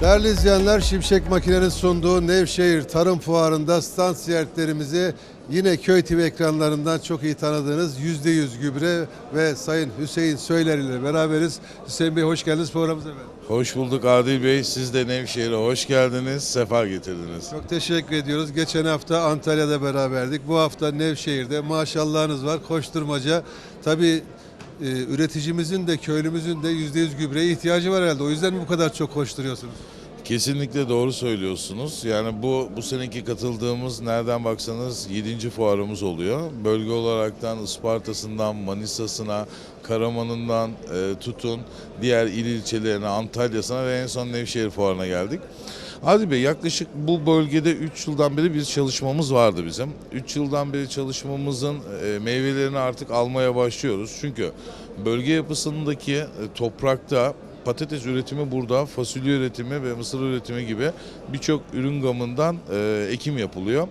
Değerli izleyenler, Şimşek Makine'nin sunduğu Nevşehir Tarım Fuarı'nda stand ziyaretlerimizi yine Köy TV ekranlarından çok iyi tanıdığınız %100 gübre ve Sayın Hüseyin Söyler ile beraberiz. Hüseyin Bey hoş geldiniz programımıza efendim. Hoş bulduk Adil Bey. Siz de Nevşehir'e hoş geldiniz. Sefa getirdiniz. Çok teşekkür ediyoruz. Geçen hafta Antalya'da beraberdik. Bu hafta Nevşehir'de maşallahınız var. Koşturmaca. Tabii e, üreticimizin de köylümüzün de %100 gübreye ihtiyacı var herhalde. O yüzden mi bu kadar çok koşturuyorsunuz? Kesinlikle doğru söylüyorsunuz. Yani bu bu seneki katıldığımız nereden baksanız 7. fuarımız oluyor. Bölge olaraktan Isparta'sından Manisa'sına, Karaman'ından e, tutun diğer il ilçelerine, Antalya'sına ve en son Nevşehir fuarına geldik. Adil Bey yaklaşık bu bölgede 3 yıldan beri bir çalışmamız vardı bizim. 3 yıldan beri çalışmamızın e, meyvelerini artık almaya başlıyoruz. Çünkü bölge yapısındaki e, toprakta patates üretimi burada, fasulye üretimi ve mısır üretimi gibi birçok ürün gamından e, ekim yapılıyor.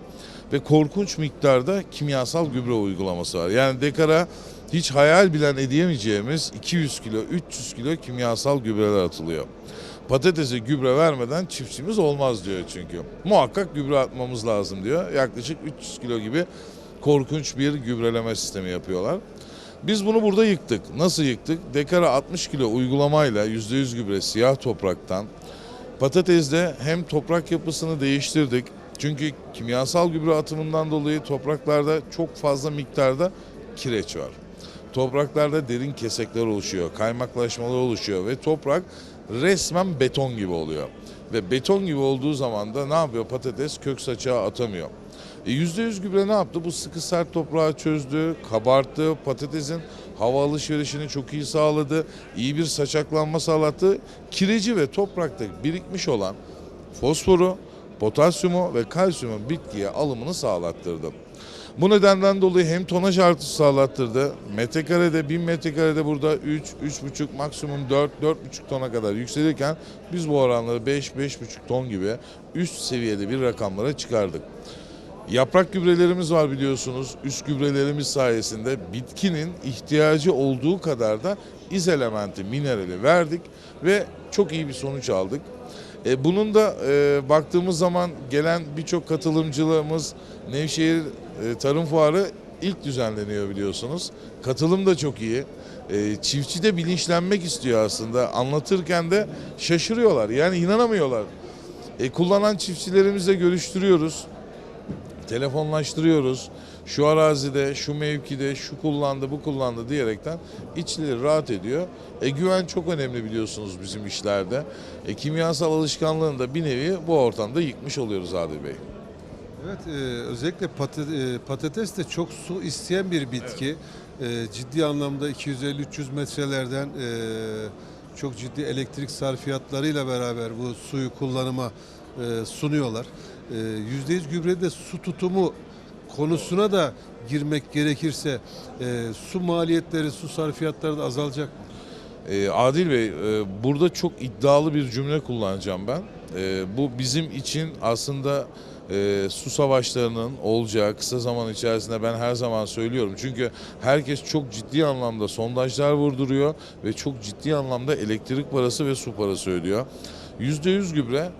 Ve korkunç miktarda kimyasal gübre uygulaması var. Yani dekara hiç hayal bilen edemeyeceğimiz 200 kilo, 300 kilo kimyasal gübreler atılıyor. Patatese gübre vermeden çiftçimiz olmaz diyor çünkü. Muhakkak gübre atmamız lazım diyor. Yaklaşık 300 kilo gibi korkunç bir gübreleme sistemi yapıyorlar. Biz bunu burada yıktık. Nasıl yıktık? Dekara 60 kilo uygulamayla %100 gübre siyah topraktan patatesde hem toprak yapısını değiştirdik. Çünkü kimyasal gübre atımından dolayı topraklarda çok fazla miktarda kireç var. Topraklarda derin kesekler oluşuyor, kaymaklaşmalar oluşuyor ve toprak resmen beton gibi oluyor. Ve beton gibi olduğu zaman da ne yapıyor? Patates kök saçağı atamıyor. E %100 gübre ne yaptı? Bu sıkı sert toprağı çözdü, kabarttı, patatesin hava alışverişini çok iyi sağladı, iyi bir saçaklanma sağlattı. Kireci ve toprakta birikmiş olan fosforu, potasyumu ve kalsiyumun bitkiye alımını sağlattırdı. Bu nedenden dolayı hem tonaj artışı sağlattırdı. Metrekarede 1000 metrekarede burada 3, 3,5 maksimum 4, 4,5 tona kadar yükselirken biz bu oranları 5, 5,5 ton gibi üst seviyede bir rakamlara çıkardık. Yaprak gübrelerimiz var biliyorsunuz. Üst gübrelerimiz sayesinde bitkinin ihtiyacı olduğu kadar da iz elementi, minerali verdik ve çok iyi bir sonuç aldık. E, bunun da e, baktığımız zaman gelen birçok katılımcılarımız Nevşehir Tarım Fuarı ilk düzenleniyor biliyorsunuz. Katılım da çok iyi. E, çiftçi de bilinçlenmek istiyor aslında. Anlatırken de şaşırıyorlar. Yani inanamıyorlar. E, kullanan çiftçilerimizle görüştürüyoruz telefonlaştırıyoruz. Şu arazide, şu mevkide, şu kullandı, bu kullandı diyerekten içleri rahat ediyor. E güven çok önemli biliyorsunuz bizim işlerde. E kimyasal alışkanlığını da bir nevi bu ortamda yıkmış oluyoruz Adil Bey. Evet, e, özellikle patates, e, patates de çok su isteyen bir bitki. E, ciddi anlamda 250-300 metrelerden e, çok ciddi elektrik sarfiyatlarıyla beraber bu suyu kullanıma e, sunuyorlar. E, %100 gübrede su tutumu konusuna da girmek gerekirse e, su maliyetleri, su sarfiyatları da azalacak mı? E, Adil Bey, e, burada çok iddialı bir cümle kullanacağım ben. E, bu bizim için aslında e, su savaşlarının olacağı kısa zaman içerisinde ben her zaman söylüyorum. Çünkü herkes çok ciddi anlamda sondajlar vurduruyor ve çok ciddi anlamda elektrik parası ve su parası ödüyor. %100 gübre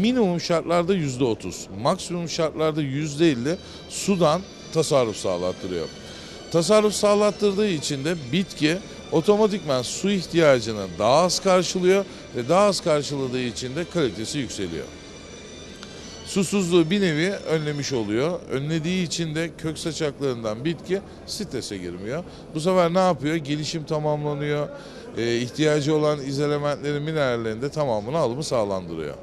minimum şartlarda %30, maksimum şartlarda %50 sudan tasarruf sağlattırıyor. Tasarruf sağlattırdığı için de bitki otomatikman su ihtiyacını daha az karşılıyor ve daha az karşıladığı için de kalitesi yükseliyor. Susuzluğu bir nevi önlemiş oluyor. Önlediği için de kök saçaklarından bitki strese girmiyor. Bu sefer ne yapıyor? Gelişim tamamlanıyor. Ee, ihtiyacı olan iz elementlerin minerallerin de tamamını alımı sağlandırıyor.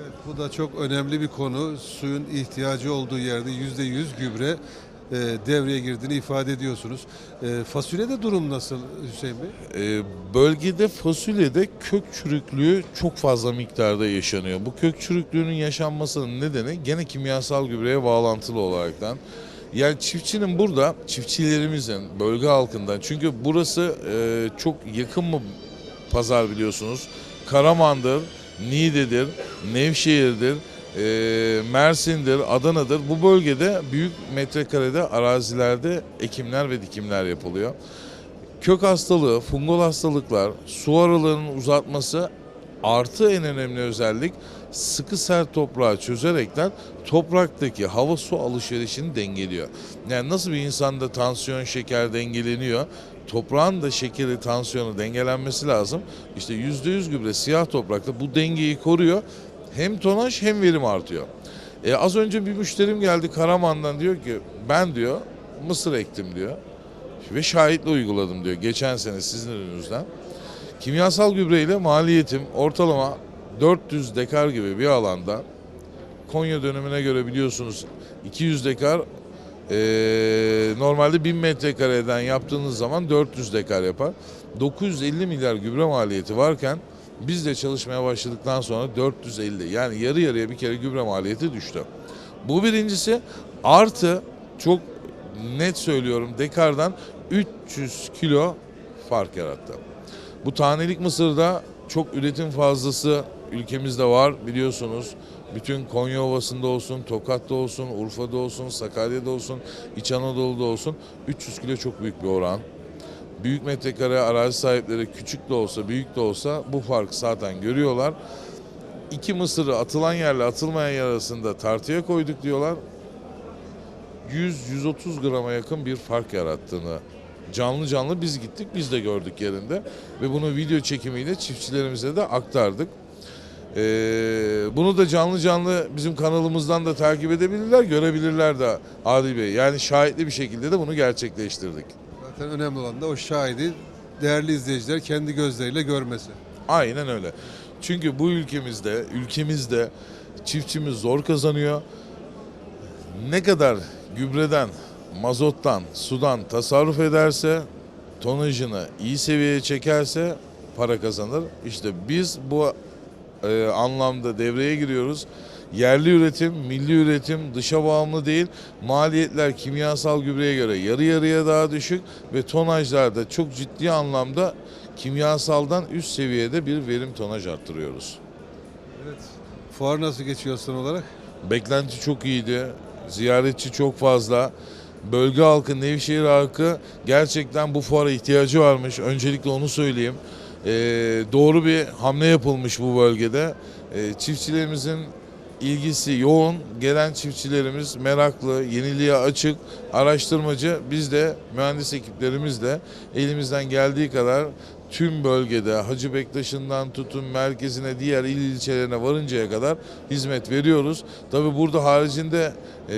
Evet, bu da çok önemli bir konu. Suyun ihtiyacı olduğu yerde %100 gübre e, devreye girdiğini ifade ediyorsunuz. E, fasulyede durum nasıl Hüseyin Bey? Ee, bölgede fasulyede kök çürüklüğü çok fazla miktarda yaşanıyor. Bu kök çürüklüğünün yaşanmasının nedeni gene kimyasal gübreye bağlantılı olaraktan. Yani çiftçinin burada, çiftçilerimizin, bölge halkından çünkü burası e, çok yakın mı pazar biliyorsunuz. Karaman'dır, Niğde'dir, Nevşehir'dir, e, Mersin'dir, Adana'dır. Bu bölgede büyük metrekarede arazilerde ekimler ve dikimler yapılıyor. Kök hastalığı, fungol hastalıklar, su aralığının uzatması Artı en önemli özellik sıkı sert toprağı çözerekten topraktaki hava su alışverişini dengeliyor. Yani nasıl bir insanda tansiyon şeker dengeleniyor toprağın da şekeri tansiyonu dengelenmesi lazım. İşte %100 gübre siyah toprakta bu dengeyi koruyor. Hem tonaj hem verim artıyor. E, az önce bir müşterim geldi Karaman'dan diyor ki ben diyor mısır ektim diyor. Ve şahitle uyguladım diyor geçen sene sizin ürününüzden. Kimyasal gübreyle maliyetim ortalama 400 dekar gibi bir alanda Konya dönemine göre biliyorsunuz 200 dekar eee, normalde 1000 metrekareden yaptığınız zaman 400 dekar yapar. 950 milyar gübre maliyeti varken biz de çalışmaya başladıktan sonra 450 yani yarı yarıya bir kere gübre maliyeti düştü. Bu birincisi artı çok net söylüyorum dekardan 300 kilo fark yarattı. Bu tanelik mısırda çok üretim fazlası ülkemizde var biliyorsunuz. Bütün Konya Ovası'nda olsun, Tokat'ta olsun, Urfa'da olsun, Sakarya'da olsun, İç Anadolu'da olsun 300 kilo çok büyük bir oran. Büyük metrekare arazi sahipleri küçük de olsa, büyük de olsa bu farkı zaten görüyorlar. İki mısırı atılan yerle atılmayan yer arasında tartıya koyduk diyorlar. 100-130 grama yakın bir fark yarattığını canlı canlı biz gittik biz de gördük yerinde ve bunu video çekimiyle çiftçilerimize de aktardık. Ee, bunu da canlı canlı bizim kanalımızdan da takip edebilirler, görebilirler de Adil Bey. Yani şahitli bir şekilde de bunu gerçekleştirdik. Zaten önemli olan da o şahidi değerli izleyiciler kendi gözleriyle görmesi. Aynen öyle. Çünkü bu ülkemizde, ülkemizde çiftçimiz zor kazanıyor. Ne kadar gübreden, mazottan, sudan tasarruf ederse, tonajını iyi seviyeye çekerse para kazanır. İşte biz bu e, anlamda devreye giriyoruz. Yerli üretim, milli üretim, dışa bağımlı değil. Maliyetler kimyasal gübreye göre yarı yarıya daha düşük ve tonajlarda çok ciddi anlamda kimyasaldan üst seviyede bir verim tonaj arttırıyoruz. Evet. Fuar nasıl geçiyor son olarak? Beklenti çok iyiydi. Ziyaretçi çok fazla. Bölge halkı, Nevşehir halkı gerçekten bu fuara ihtiyacı varmış. Öncelikle onu söyleyeyim. Ee, doğru bir hamle yapılmış bu bölgede. Ee, çiftçilerimizin ilgisi yoğun. Gelen çiftçilerimiz meraklı, yeniliğe açık, araştırmacı. Biz de mühendis ekiplerimiz de elimizden geldiği kadar tüm bölgede Hacı Bektaş'ından tutun merkezine diğer il ilçelerine varıncaya kadar hizmet veriyoruz. Tabi burada haricinde e,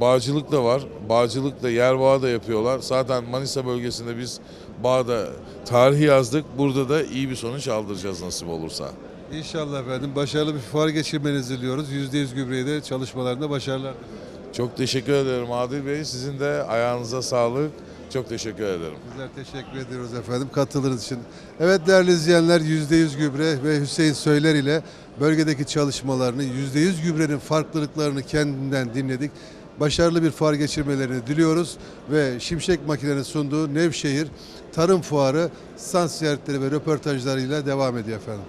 bağcılık da var. Bağcılık da yer bağı da yapıyorlar. Zaten Manisa bölgesinde biz bağda tarihi yazdık. Burada da iyi bir sonuç aldıracağız nasip olursa. İnşallah efendim başarılı bir fuar geçirmenizi diliyoruz. %100 gübreyi de çalışmalarında başarılar diliyoruz. Çok teşekkür ederim Adil Bey. Sizin de ayağınıza sağlık. Çok teşekkür ederim. Bizler teşekkür ediyoruz efendim katıldığınız için. Evet değerli izleyenler %100 gübre ve Hüseyin Söyler ile bölgedeki çalışmalarını, %100 gübrenin farklılıklarını kendinden dinledik. Başarılı bir fuar geçirmelerini diliyoruz ve Şimşek Makine'nin sunduğu Nevşehir Tarım Fuarı sans ziyaretleri ve röportajlarıyla devam ediyor efendim.